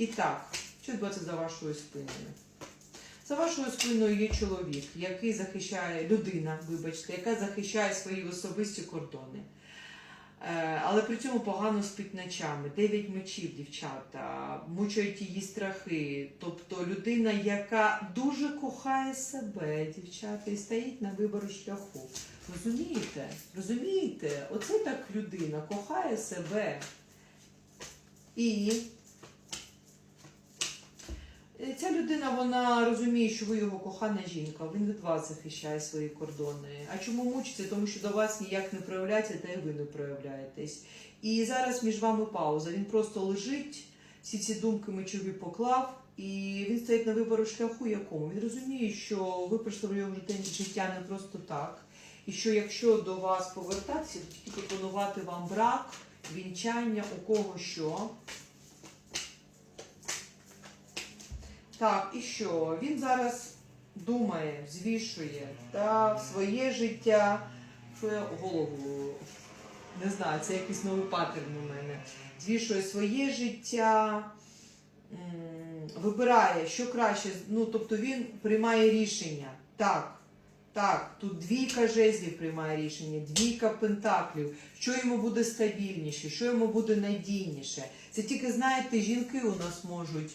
І так, що відбувається за вашою спиною? За вашою спиною є чоловік, який захищає людина, вибачте, яка захищає свої особисті кордони. Е, Але при цьому погано спить ночами. Дев'ять мечів, дівчата, мучають її страхи. Тобто людина, яка дуже кохає себе, дівчата, і стоїть на вибору шляху. Розумієте? Розумієте? Оце так людина кохає себе. І Ця людина вона розуміє, що ви його кохана жінка, він від вас захищає свої кордони. А чому мучиться? Тому що до вас ніяк не проявляється, та й ви не проявляєтесь. І зараз між вами пауза. Він просто лежить, всі ці думки мечові поклав, і він стоїть на вибору шляху якому. Він розуміє, що ви прийшли в його життя не просто так. І що якщо до вас повертатися, то тільки пропонувати вам брак, вінчання, у кого що. Так, і що? Він зараз думає, звішує та своє життя, що я голову не знаю, це якийсь новий паттерн у мене. Звішує своє життя, вибирає, що краще. Ну, тобто він приймає рішення. Так, так, тут двійка жезлів приймає рішення, двійка пентаклів, що йому буде стабільніше, що йому буде надійніше. Це тільки, знаєте, жінки у нас можуть.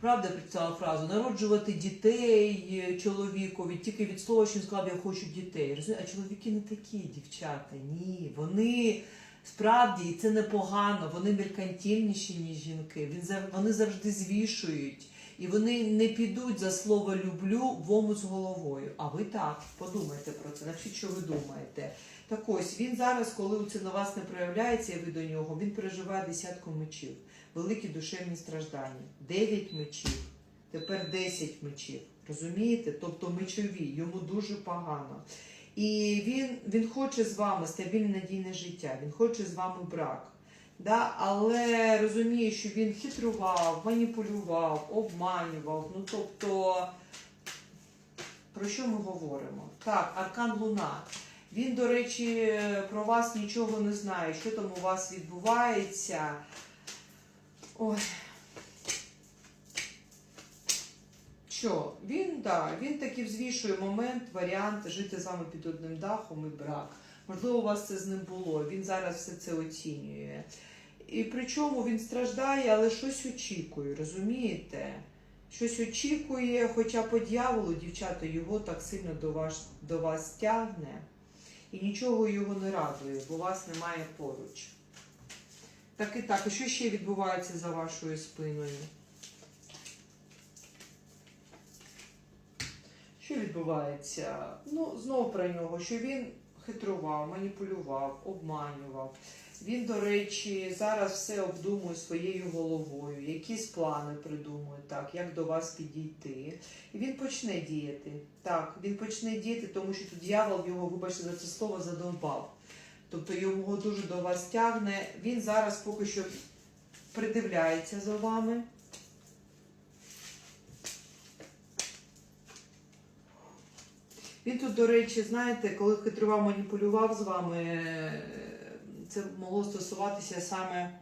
Правда, прочитала фразу народжувати дітей е, чоловікові тільки від слова, що він сказав, я хочу дітей. Розумієте? А чоловіки не такі, дівчата. Ні, вони справді і це непогано. Вони меркантильніші, ніж жінки. Він вони завжди звішують. І вони не підуть за слово люблю в омут з головою. А ви так, подумайте про це, напишіть, що ви думаєте. Так ось він зараз, коли це на вас не проявляється, і ви до нього, він переживає десятку мечів великі душевні страждання. 9 мечів, тепер 10 мечів. Розумієте? Тобто мечові, йому дуже погано. І він, він хоче з вами стабільне надійне життя, він хоче з вами брак. Да? Але розуміє, що він хитрував, маніпулював, обманював. Ну тобто, про що ми говоримо? Так, Аркан Луна. Він, до речі, про вас нічого не знає, що там у вас відбувається. Ой. Що? Він, да, він таки взвішує момент, варіант жити з під одним дахом і брак. Можливо, у вас це з ним було. Він зараз все це оцінює. І причому він страждає, але щось очікує, розумієте? Щось очікує, хоча по дьяволу, дівчата, його так сильно до вас, до вас тягне, і нічого його не радує, бо вас немає поруч. Так і так, і що ще відбувається за вашою спиною? Що відбувається? Ну, знову про нього, що він хитрував, маніпулював, обманював. Він, до речі, зараз все обдумує своєю головою, якісь плани придумує, так, як до вас підійти. І він почне діяти. Так, він почне діяти, тому що тут дьявол його, вибачте за це слово, задовбав. Тобто його дуже до вас тягне. Він зараз поки що придивляється за вами. Він тут, до речі, знаєте, коли хитрував, маніпулював з вами, е, це могло стосуватися саме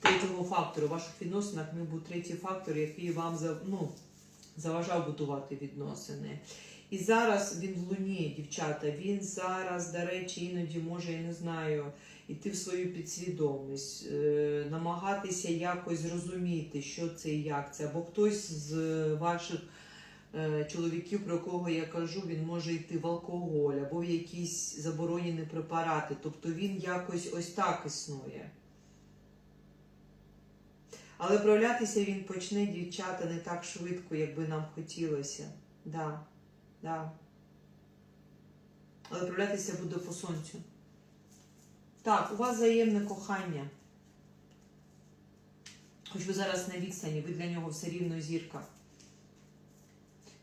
третього фактору. У ваших відносинах не був третій фактор, який вам ну, заважав будувати відносини. І зараз він в луні, дівчата. Він зараз, до речі, іноді може, я не знаю, йти в свою підсвідомість, е, намагатися якось зрозуміти, що це і як це. Або хтось з ваших чоловіків, про кого я кажу, він може йти в алкоголь або в якісь заборонені препарати. Тобто він якось ось так існує. Але проявлятися він почне, дівчата, не так швидко, як би нам хотілося. Да. Да. Але проявлятися буде по сонцю. Так, у вас взаємне кохання. Хоч ви зараз на відстані, ви для нього все рівно зірка.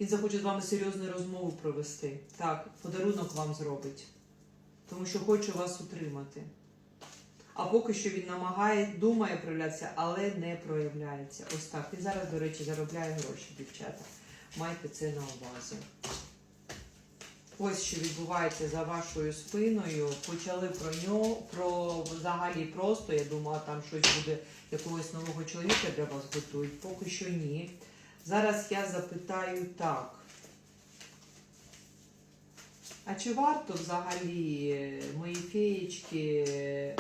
Він захоче з вами серйозну розмову провести. Так, подарунок вам зробить. Тому що хоче вас утримати. А поки що він намагає, думає проявлятися, але не проявляється. Ось так. Він зараз, до речі, заробляє гроші, дівчата. Майте це на увазі. ось що відбувається за вашою спиною. Почали про нього, про взагалі просто. Я думала, там щось буде якогось нового чоловіка для вас готують. Поки що ні. Зараз я запитаю так. А чи варто взагалі е, мої феєчки? е,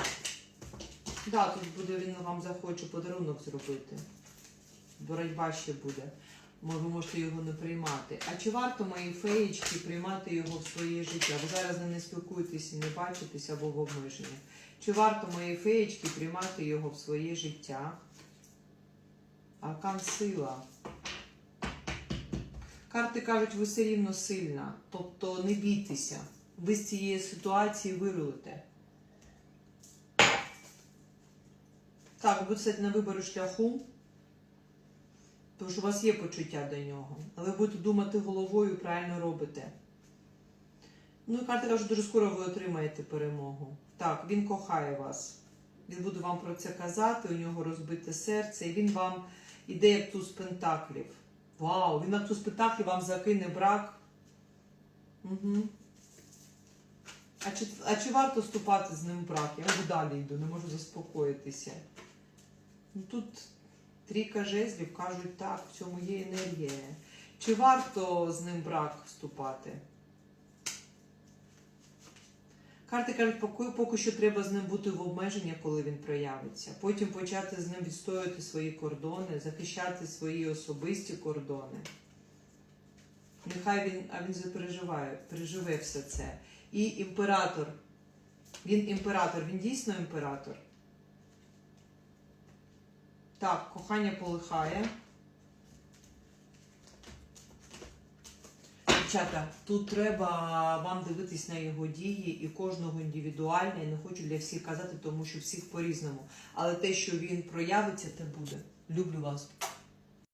Да, тут буде він вам захоче подарунок зробити. Боротьба ще буде. Ви можете його не приймати. А чи варто мої феєчки приймати його в своє життя? Ви зараз не спілкуєтеся, не бачитесь або в обмеженні. Чи варто мої феєчки приймати його в своє життя? Аркан сила. Карти кажуть, ви все рівно сильна. Тобто не бійтеся. Ви з цієї ситуації вирулите. Так, ви будете на вибору шляху. Тому що у вас є почуття до нього. Але ви будете думати головою і правильно робите. Ну і карти кажуть, дуже скоро ви отримаєте перемогу. Так, він кохає вас. Він буде вам про це казати, у нього розбите серце, і він вам іде як туз пентаклів. Вау! Він як туз пентаклів вам закине брак. Угу. А чи, а чи варто вступати з ним в брак? Я вже далі йду, не можу заспокоїтися. Ну тут трійка жезлів кажуть, так, в цьому є енергія. Чи варто з ним брак вступати? Карти кажуть, поки, що треба з ним бути в обмеженні, коли він проявиться. Потім почати з ним відстоювати свої кордони, захищати свої особисті кордони. Нехай він, а він запереживає, переживе все це. І імператор. Він імператор, він дійсно імператор. Так, кохання полихає. Дівчата, тут треба вам дивитись на його дії і кожного індивідуально. Я не хочу для всіх казати, тому що всіх по-різному. Але те, що він проявиться, те буде. Люблю вас.